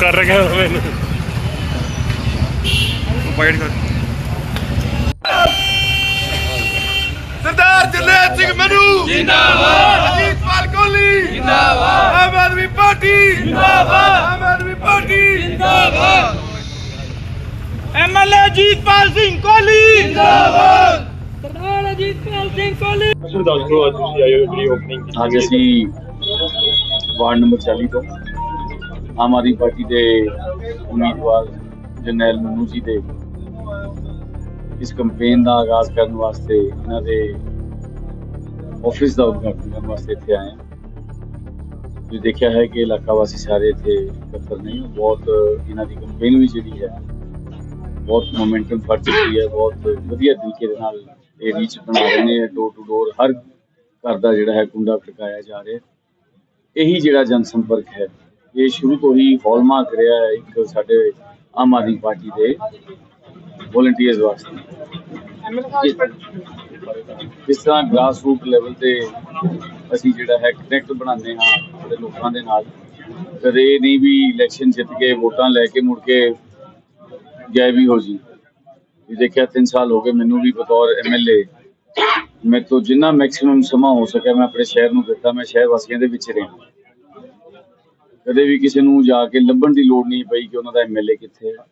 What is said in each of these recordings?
ਕਰ ਰਿਹਾ ਮੈਨੂੰ। ਬਾਈਟ ਕਰ। ਸਰਦਾਰ ਜਰਨੈਲ ਸਿੰਘ ਮਨੂ। ਜਿੰਦਾਬਾਦ। ਅਜੀਤ ਪਾਲ ਕੋਹਲੀ। ਜਿੰਦਾਬਾਦ। ਆਮ ਆਦਮੀ ਪਾਰਟੀ। ਜਿੰਦਾਬਾਦ। ਆਮ ਆਦਮੀ ਪਾਰਟੀ। ਜਿੰਦਾਬਾਦ। ਐਮਐਲਏ ਜੀਤਪਾਲ ਸਿੰਘ ਕੋਹਲੀ। ਜਿੰਦਾਬਾਦ। ਸਰਦਾਰ ਅਜੀਤਪਾਲ ਸਿੰਘ ਕੋਹਲੀ। ਸਰ ਦੱਸ ਅੱਜ ਤੁਸੀਂ ਆਏ ਹੋ ਜਿਹੜੀ ਓਪਨਿੰਗ ਅੱਜ ਅਸੀਂ ਵਾਰਡ ਨੰਬਰ 40 ਤੋਂ। ਆਮ ਆਦਮੀ ਪਾਰਟੀ ਦੇ ਉਮੀਦਵਾਰ ਜਰਨੈਲ ਮਨੂ ਜੀ ਦੇ ਇਸ ਕੈਂਪੇਨ ਦਾ ਆਗਾਜ਼ ਕਰਨ ਵਾਸਤੇ ਇਹਨਾਂ ਦੇ ਆਫਿਸ ਦਾ ਉਦਘਾਟਨ ਕਰਨ ਵਾਸਤੇ ਇੱਥੇ ਆਏ ਹਾਂ। ਤੁਸੀਂ ਦੇਖਿਆ ਹੈ ਕਿ ਇਲਾਕਾ ਵਾਸੀ ਸਾਰੇ ਇੱਥੇ ਇਕੱਤਰ ਨਹੀਂ ਬਹੁਤ ਇਹਨਾਂ ਦੀ ਕੈਂਪੇਨ ਵੀ ਜਿਹੜੀ ਹੈ, ਬਹੁਤ ਮੋਮੈਂਟਮ ਫੜ ਚੁੱਕੀ ਹੈ। ਬਹੁਤ ਵਧੀਆ ਤਰੀਕੇ ਦੇ ਨਾਲ ਇਹ ਰੀਚ ਬਣਾ ਰਹੇ ਨੇ। ਡੋਰ ਟੂ ਡੋਰ ਹਰ ਘਰ ਦਾ ਜਿਹੜਾ ਹੈ ਕੁੰਡਾ ਖੜਕਾਇਆ ਜਾ ਰਿਹਾ ਇਹੀ ਜਿਹੜਾ ਜਨ ਸੰਪਰਕ ਹੈ। ਇਹ ਸ਼ੁਰੂ ਤੋਂ ਹੀ ਹੌਲਮਾਰਕ ਰਿਹਾ ਹੈ ਇੱਕ ਸਾਡੇ ਆਮ ਆਦਮੀ ਪਾਰਟੀ ਦੇ ਵੋਲੰਟੀਅਰਸ ਵਾਸਤੇ। ਜਿਸ ਤਰ੍ਹਾਂ ਗ੍ਰਾਸ ਰੂਟ ਲੈਵਲ ਤੇ ਅਸੀਂ ਜਿਹੜਾ ਹੈ ਕਨੈਕਟ ਬਣਾਉਂਦੇ ਹਾਂ ਸਾਡੇ ਲੋਕਾਂ ਦੇ ਨਾਲ। ਕਦੇ ਨਹੀਂ ਵੀ ਇਲੈਕਸ਼ਨ ਜਿੱਤ ਕੇ ਵੋਟਾਂ ਲੈ ਕੇ ਮੁੜ ਕੇ ਗਾਇਬ ਹੀ ਹੋ ਜੀ। ਇਹ ਦੇਖਿਆ 3 ਸਾਲ ਹੋ ਗਏ ਮੈਨੂੰ ਵੀ ਬਤੌਰ ਐਮਐਲਏ ਮੈਂ ਤੋਂ ਜਿੰਨਾ ਮੈਕਸਿਮਮ ਸਮਾਂ ਹੋ ਸਕਿਆ ਮੈਂ ਆਪਣੇ ਸ਼ਹਿਰ ਨੂੰ ਦਿੱਤਾ ਮੈਂ ਸ਼ਹਿਰ ਵਾਸੀਆਂ ਦੇ ਵਿੱਚ ਰਿਹਾ। ਕਦੇ ਵੀ ਕਿਸੇ ਨੂੰ ਜਾ ਕੇ ਲੱਭਣ ਦੀ ਲੋੜ ਨਹੀਂ ਪਈ ਕਿ ਉਹਨਾਂ ਦਾ ਐਮਐਲਏ ਕਿੱਥੇ ਹੈ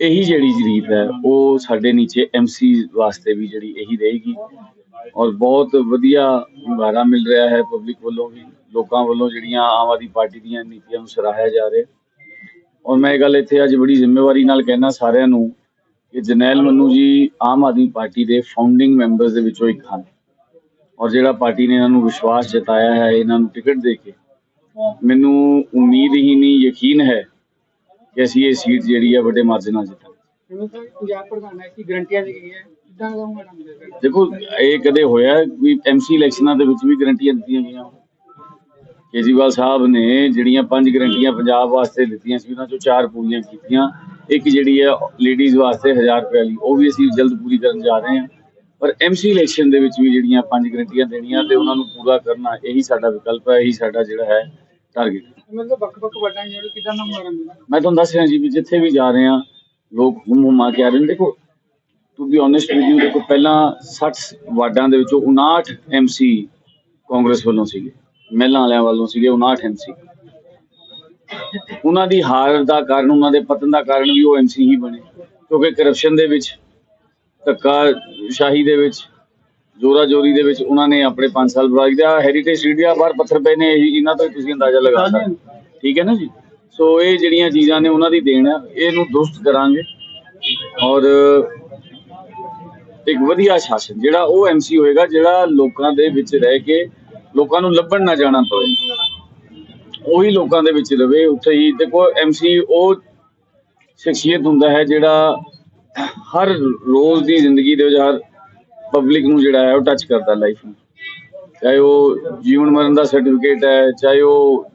ਇਹੀ ਜਿਹੜੀ ਰੀਤ ਹੈ, ਉਹ ਸਾਡੇ ਨੀਚੇ ਐਮਸੀ ਵਾਸਤੇ ਵੀ ਜਿਹੜੀ ਇਹੀ ਰਹੇਗੀ। ਔਰ ਬਹੁਤ ਵਧੀਆ ਹੁੰਗਾਰਾ ਮਿਲ ਰਿਹਾ ਹੈ ਪਬਲਿਕ ਵੱਲੋਂ ਵੀ, ਲੋਕਾਂ ਵੱਲੋਂ ਜਿਹੜੀਆਂ ਆਮ ਆਦਮੀ ਪਾਰਟੀ ਦੀਆਂ ਨੀਤੀਆਂ ਨੂੰ ਸਰਾਹਿਆ ਜਾ ਰਿਹਾ। ਔਰ ਮੈਂ ਇਹ ਗੱਲ ਇੱਥੇ ਅੱਜ ਬੜੀ ਜ਼ਿੰਮੇਵਾਰੀ ਨਾਲ ਕਹਿਣਾ ਸਾਰਿਆਂ ਨੂੰ ਕਿ ਜਨੈਲ ਮੰਨੂ ਜੀ ਆਮ ਆਦਮੀ ਪਾਰਟੀ ਦੇ ਫਾਊਂਡਿੰਗ ਮੈਂਬਰਸ ਦੇ ਵਿੱਚੋਂ ਇੱਕ ਹਨ। ਔਰ ਜਿਹੜਾ ਪਾਰਟੀ ਨੇ ਇਹਨਾਂ ਨੂੰ ਵਿਸ਼ਵਾਸ ਜਤਾਇਆ ਹੈ, ਇਹਨਾਂ ਨੂੰ ਟਿਕਟ ਦੇ ਕੇ ਮੈਨੂੰ ਉਮੀਦ ਹੀ ਨਹੀਂ ਯਕੀਨ ਹੈ ਕਿ ਅਸੀਂ ਇਹ ਸੀਟ ਜਿਹੜੀ ਹੈ ਵੱਡੇ ਮਾਰਜਨ ਨਾਲ ਜਿੱਤਾਂਗੇ। ਦੇਖੋ ਇਹ ਕਦੇ ਹੋਇਆ ਵੀ ਐਮਸੀ ਇਲੈਕਸ਼ਨਾਂ ਦੇ ਵਿੱਚ ਵੀ ਗਰੰਟੀਆਂ ਦਿੱਤੀਆਂ ਗਈਆਂ। ਕੇਜਰੀਵਾਲ ਸਾਹਿਬ ਨੇ ਜਿਹੜੀਆਂ ਪੰਜ ਗਰੰਟੀਆਂ ਪੰਜਾਬ ਵਾਸਤੇ ਦਿੱਤੀਆਂ ਸੀ ਉਹਨਾਂ ਚੋਂ ਚਾਰ ਪੂਰੀਆਂ ਕੀਤੀਆਂ। ਇੱਕ ਜਿਹੜੀ ਹੈ ਲੇਡੀਜ਼ ਵਾਸਤੇ 1000 ਰੁਪਏ ਵਾਲੀ ਉਹ ਵੀ ਅਸੀਂ ਜਲਦ ਪੂਰੀ ਕਰਨ ਜਾ ਰਹੇ ਹਾਂ। ਪਰ ਐਮਸੀ ਇਲੈਕਸ਼ਨ ਦੇ ਵਿੱਚ ਵੀ ਜਿਹੜੀਆਂ ਪੰਜ ਗਰੰਟੀਆਂ ਦੇਣੀਆਂ ਤੇ ਉਹਨਾਂ ਨੂੰ ਪੂਰਾ ਕਰਨਾ ਇਹੀ ਸਾਡਾ ਵਿਕਲਪ ਹੈ ਇਹੀ ਸਾਡਾ ਜਿਹੜਾ ਹੈ ਟਾਰਗੇਟ ਮਤਲਬ ਵੱਖ ਵੱਖ ਵੱਡਾਂ ਜਿਹੜੇ ਕਿੱਦਾਂ ਮੈਡਮ ਦੇ ਮੈਂ ਤੁਹਾਨੂੰ ਦੱਸ ਰਿਹਾ ਜੀ ਵੀ ਜਿੱਥੇ ਵੀ ਜਾ ਰਹੇ ਹਾਂ ਲੋਕ ਹੁਮ ਹੁਮਾ ਕੇ ਆ ਰਹੇ ਨੇ। ਦੇਖੋ to be honest with you ਦੇਖੋ ਪਹਿਲਾਂ 60 ਵਾਰਡਾਂ ਦੇ ਵਿੱਚੋਂ 59 ਐਮਸੀ ਕਾਂਗਰਸ ਵੱਲੋਂ ਸੀਗੇ ਮਹਿਲਾ ਵਾਲਿਆਂ ਵੱਲੋਂ ਸੀਗੇ 59 ਐਮਸੀ ਉਹਨਾਂ ਦੀ ਹਾਰ ਦਾ ਕਾਰਨ ਉਹਨਾਂ ਦੇ ਪਤਨ ਦਾ ਕਾਰਨ ਵੀ ਉਹ ਐਮਸੀ ਹੀ ਬਣੇ ਕਿਉਂਕਿ ਕਰਪਸ਼ਨ ਦੇ ਵਿੱਚ ਧੱਕਾ ਸ਼ਾਹੀ ਦੇ ਵਿੱਚ ਜੋਰਾ ਜੋਰੀ ਦੇ ਵਿੱਚ ਉਹਨਾਂ ਨੇ ਆਪਣੇ 5 ਸਾਲ ਬਰਬਾਦ ਕੀਤਾ। ਹੈਰੀਟੇਜ ਸਟੇਡੀਆ ਬਾਹਰ ਪੱਥਰ ਪਏ ਨੇ ਇਹੀ- ਇਹਨਾਂ ਤੋਂ ਤੁਸੀਂ ਅੰਦਾਜ਼ਾ ਲਗਾ ਸਕਦੇ। ਠੀਕ ਹੈ ਨਾ ਜੀ? ਸੋ ਇਹ ਜਿਹੜੀਆਂ ਚੀਜ਼ਾਂ ਨੇ ਉਹਨਾਂ ਦੀ ਦੇਣ ਹੈ ਇਹਨੂੰ ਦੁਰਸਤ ਕਰਾਂਗੇ। ਔਰ ਇੱਕ ਵਧੀਆ ਸ਼ਾਸਨ ਜਿਹੜਾ ਉਹ ਐਮਸੀ ਹੋਏਗਾ ਜਿਹੜਾ ਲੋਕਾਂ ਦੇ ਵਿੱਚ ਰਹਿ ਕੇ ਲੋਕਾਂ ਨੂੰ ਲੱਭਣ ਨਾ ਜਾਣਾ ਪਵੇ। ਉਹੀ ਲੋਕਾਂ ਦੇ ਵਿੱਚ ਰਵੇ ਉੱਥੇ ਹੀ ਦੇਖੋ ਐਮਸੀ ਉਹ ਸ਼ਖਸੀਅਤ ਹੁੰਦਾ ਹੈ ਜਿਹੜਾ ਹਰ ਰੋਜ਼ ਦੀ ਜ਼ਿੰਦਗੀ ਦੇ ਵਿੱਚ ਹਰ ਪਬਲਿਕ ਨੂੰ ਜਿਹੜਾ ਹੈ ਉਹ ਟੱਚ ਕਰਦਾ ਲਾਈਫ ਨੂੰ। ਚਾਹੇ ਉਹ ਜੀਵਨ ਮਰਨ ਦਾ ਸਰਟੀਫਿਕੇਟ ਹੈ, ਚਾਹੇ ਉਹ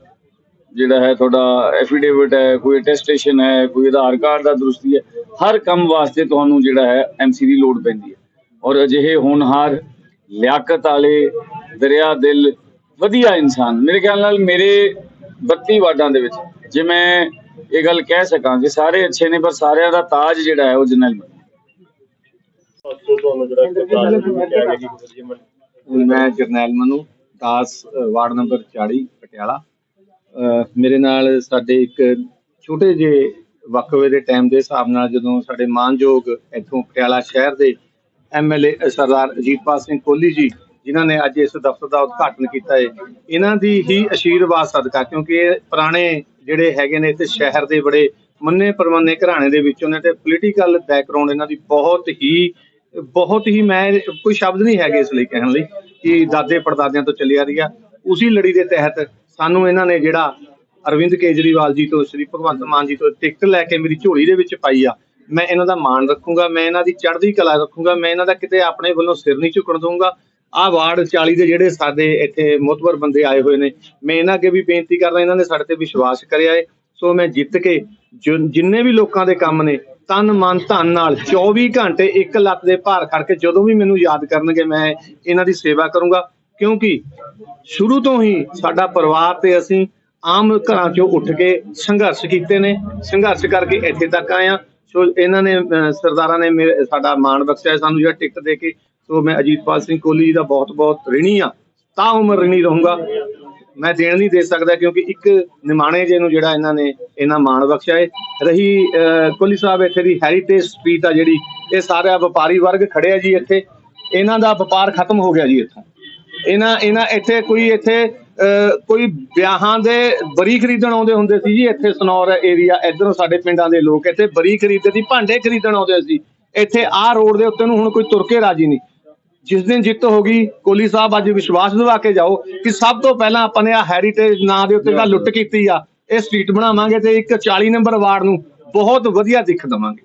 ਜਿਹੜਾ ਹੈ ਤੁਹਾਡਾ ਐਫੀਡੇਵਿਟ ਹੈ, ਕੋਈ ਅਟੈਸਟੇਸ਼ਨ ਹੈ, ਕੋਈ ਆਧਾਰ ਕਾਰਡ ਦਾ ਦਰੁਸਤੀ ਹੈ, ਹਰ ਕੰਮ ਵਾਸਤੇ ਤੁਹਾਨੂੰ ਜਿਹੜਾ ਹੈ ਐਮਸੀ ਦੀ ਲੋੜ ਪੈਂਦੀ ਹੈ। ਔਰ ਅਜਿਹੇ ਹੋਣਹਾਰ, ਲਿਆਕਤ ਵਾਲੇ, ਦਰਿਆ ਦਿਲ, ਵਧੀਆ ਇਨਸਾਨ, ਮੇਰੇ ਖਿਆਲ ਨਾਲ ਮੇਰੇ 32 ਵਾਰਡਾਂ ਦੇ ਵਿੱਚ, ਜੇ ਮੈਂ ਇਹ ਗੱਲ ਕਹਿ ਸਕਾਂ ਸਾਰੇ ਅੱਛੇ ਨੇ, ਪਰ ਸਾਰਿਆਂ ਦਾ ਤਾਜ ਜਿਹੜਾ ਹੈ ਉਹ ਜਨਰਲ ਦੱਸੋ ਮੈਂ ਜਰਨੈਲ ਮਨੂ, ਦਾਸ ਵਾਰਡ ਨੰਬਰ 40 ਪਟਿਆਲਾ। ਮੇਰੇ ਨਾਲ ਸਾਡੇ ਇੱਕ ਛੋਟੇ ਜਿਹੇ ਵਕਵੇ ਦੇ ਟਾਈਮ ਦੇ ਹਿਸਾਬ ਨਾਲ ਜਦੋਂ ਸਾਡੇ ਮਾਨਯੋਗ ਇੱਥੋਂ ਪਟਿਆਲਾ ਸ਼ਹਿਰ ਦੇ ਐਮਐਲਏ ਸਰਦਾਰ ਅਜੀਤਪਾਲ ਸਿੰਘ ਕੋਹਲੀ ਜੀ ਜਿਨ੍ਹਾਂ ਨੇ ਅੱਜ ਇਸ ਦਫ਼ਤਰ ਦਾ ਉਦਘਾਟਨ ਕੀਤਾ ਹੈ ਇਹਨਾਂ ਦੀ ਹੀ ਅਸ਼ੀਰਵਾਦ ਸਦਕਾ, ਕਿਉਂਕਿ ਇਹ ਪੁਰਾਣੇ ਜਿਹੜੇ ਹੈਗੇ ਨੇ ਇੱਥੇ ਸ਼ਹਿਰ ਦੇ ਬੜੇ ਮੰਨੇ ਪਰਮੰਨੇ ਘਰਾਣੇ ਦੇ ਵਿੱਚੋਂ ਨੇ ਤੇ ਪੋਲੀਟੀਕਲ ਬੈਕਗ੍ਰਾਉਂਡ ਇਹਨਾਂ ਦੀ ਬਹੁਤ ਹੀ ਬਹੁਤ ਹੀ ਮੈਂ ਕੋਈ ਸ਼ਬਦ ਨਹੀਂ ਹੈਗੇ ਇਸ ਲਈ ਕਹਿਣ ਲਈ ਕਿ ਦਾਦੇ ਪੜਦਾਦਿਆਂ ਤੋਂ ਚੱਲੀ ਆ ਰਹੀ ਆ। ਉਸੇ ਲੜੀ ਦੇ ਤਹਿਤ ਸਾਨੂੰ ਇਹਨਾਂ ਨੇ ਜਿਹੜਾ ਅਰਵਿੰਦ ਕੇਜਰੀਵਾਲ ਜੀ ਤੋਂ, ਸ੍ਰੀ ਭਗਵੰਤ ਮਾਨ ਜੀ ਤੋਂ ਟਿਕਟ ਲੈ ਕੇ ਮੇਰੀ ਝੋਲੀ ਦੇ ਵਿੱਚ ਪਾਈ ਆ। ਮੈਂ ਇਹਨਾਂ ਦਾ ਮਾਣ ਰੱਖੂੰਗਾ, ਮੈਂ ਇਹਨਾਂ ਦੀ ਚੜ੍ਹਦੀ ਕਲਾ ਰੱਖੂੰਗਾ, ਮੈਂ ਇਹਨਾਂ ਦਾ ਕਿਤੇ ਆਪਣੇ ਵੱਲੋਂ ਸਿਰ ਨਹੀਂ ਝੁਕਣ ਦਊਂਗਾ। ਆਹ ਵਾਰਡ 40 ਦੇ ਜਿਹੜੇ ਸਾਡੇ ਇੱਥੇ ਮੁਤਬਰ ਬੰਦੇ ਆਏ ਹੋਏ ਨੇ ਮੈਂ ਇਹਨਾਂ ਅੱਗੇ ਵੀ ਬੇਨਤੀ ਕਰਦਾ ਇਹਨਾਂ ਨੇ ਸਾਡੇ ਤੇ ਵਿਸ਼ਵਾਸ ਕਰਿਆ ਏ। ਸੋ ਮੈਂ ਜਿੱਤ ਕੇ ਜਿੰਨੇ ਵੀ ਲੋਕਾਂ ਦੇ ਕੰਮ ਨੇ ਤਨ ਮਨ ਧਨ ਨਾਲ 24 ਘੰਟੇ ਇੱਕ ਲੱਤ ਦੇ ਭਾਰ ਖੜ ਕੇ ਜਦੋਂ ਵੀ ਮੈਨੂੰ ਯਾਦ ਕਰਨਗੇ ਮੈਂ ਇਹਨਾਂ ਦੀ ਸੇਵਾ ਕਰੂੰਗਾ। ਕਿਉਂਕਿ ਸ਼ੁਰੂ ਤੋਂ ਹੀ ਸਾਡਾ ਪਰਿਵਾਰ ਤੇ ਅਸੀਂ ਆਮ ਘਰਾਂ ਚੋਂ ਉੱਠ ਕੇ ਸੰਘਰਸ਼ ਕੀਤੇ ਨੇ ਸੰਘਰਸ਼ ਕਰਕੇ ਇੱਥੇ ਤੱਕ ਆਏ ਆ ਸੋ ਇਹਨਾਂ ਨੇ ਅਹ, ਸਰਦਾਰਾਂ ਨੇ ਮੇਰੇ- ਸਾਡਾ ਮਾਣ ਬਖਸ਼ਿਆ ਸਾਨੂੰ ਜਿਹੜਾ ਟਿਕਟ ਦੇ ਕੇ ਸੋ ਮੈਂ ਅਜੀਤਪਾਲ ਸਿੰਘ ਕੋਹਲੀ ਜੀ ਦਾ ਬਹੁਤ ਬਹੁਤ ਰਿਣੀ ਆ ਤਾਂ ਉਮਰ ਰਿਣੀ ਰਹੂੰਗਾ। ਮੈਂ ਦੇਣ ਨਹੀਂ ਦੇ ਸਕਦਾ ਕਿਉਂਕਿ ਇੱਕ ਨਿਮਾਣੇ ਜੇ ਨੂੰ ਜਿਹੜਾ ਇਹਨਾਂ ਨੇ ਇਹਨਾਂ ਮਾਣ ਬਖਸ਼ਿਆ ਏ। ਰਹੀ ਅਹ, ਕੋਹਲੀ ਸਾਹਿਬ ਇੱਥੇ ਦੀ ਹੈਰੀਟੇਜ ਸਟਰੀਟ ਆ ਜਿਹੜੀ ਇਹ ਸਾਰਾ ਵਪਾਰੀ ਵਰਗ ਖੜਿਆ ਜੀ ਇੱਥੇ। ਇਹਨਾਂ ਦਾ ਵਪਾਰ ਖਤਮ ਹੋ ਗਿਆ ਜੀ ਇੱਥੋਂ। ਇਹਨਾਂ ਇਹਨਾਂ ਇੱਥੇ ਕੋਈ ਇੱਥੇ ਅਹ, ਕੋਈ ਵਿਆਹਾਂ ਦੇ ਬਰੀ ਖਰੀਦਣ ਆਉਂਦੇ ਹੁੰਦੇ ਸੀ ਜੀ। ਇੱਥੇ ਸਨੌਰ ਏਰੀਆ ਇਧਰੋਂ ਸਾਡੇ ਪਿੰਡਾਂ ਦੇ ਲੋਕ ਇੱਥੇ ਬਰੀ ਖਰੀਦਦੇ ਸੀ ਭਾਂਡੇ ਖਰੀਦਣ ਆਉਂਦੇ ਸੀ। ਇੱਥੇ ਆਹ ਰੋਡ ਦੇ ਉੱਤੇ ਨੂੰ ਹੁਣ ਕੋਈ ਤੁਰ ਕੇ ਰਾਜੀ ਨਹੀਂ। ਜਿਸ ਦਿਨ ਜਿੱਤ ਹੋ ਗਈ ਕੋਹਲੀ ਸਾਹਿਬ ਅੱਜ ਵਿਸ਼ਵਾਸ ਦਿਵਾ ਕੇ ਜਾਓ ਕਿ ਸਭ ਤੋਂ ਪਹਿਲਾਂ ਆਪਾਂ ਨੇ ਆ ਹੈਰੀਟੇਜ ਨਾਂ ਦੇ ਉੱਤੇ ਤਾਂ ਲੁੱਟ ਕੀਤੀ ਆ। ਇਹ ਸਟਰੀਟ ਬਣਾਵਾਂਗੇ ਤੇ ਇੱਕ 40 ਨੰਬਰ ਵਾਰਡ ਨੂੰ ਬਹੁਤ ਵਧੀਆ ਦਿੱਖ ਦਵਾਂਗੇ।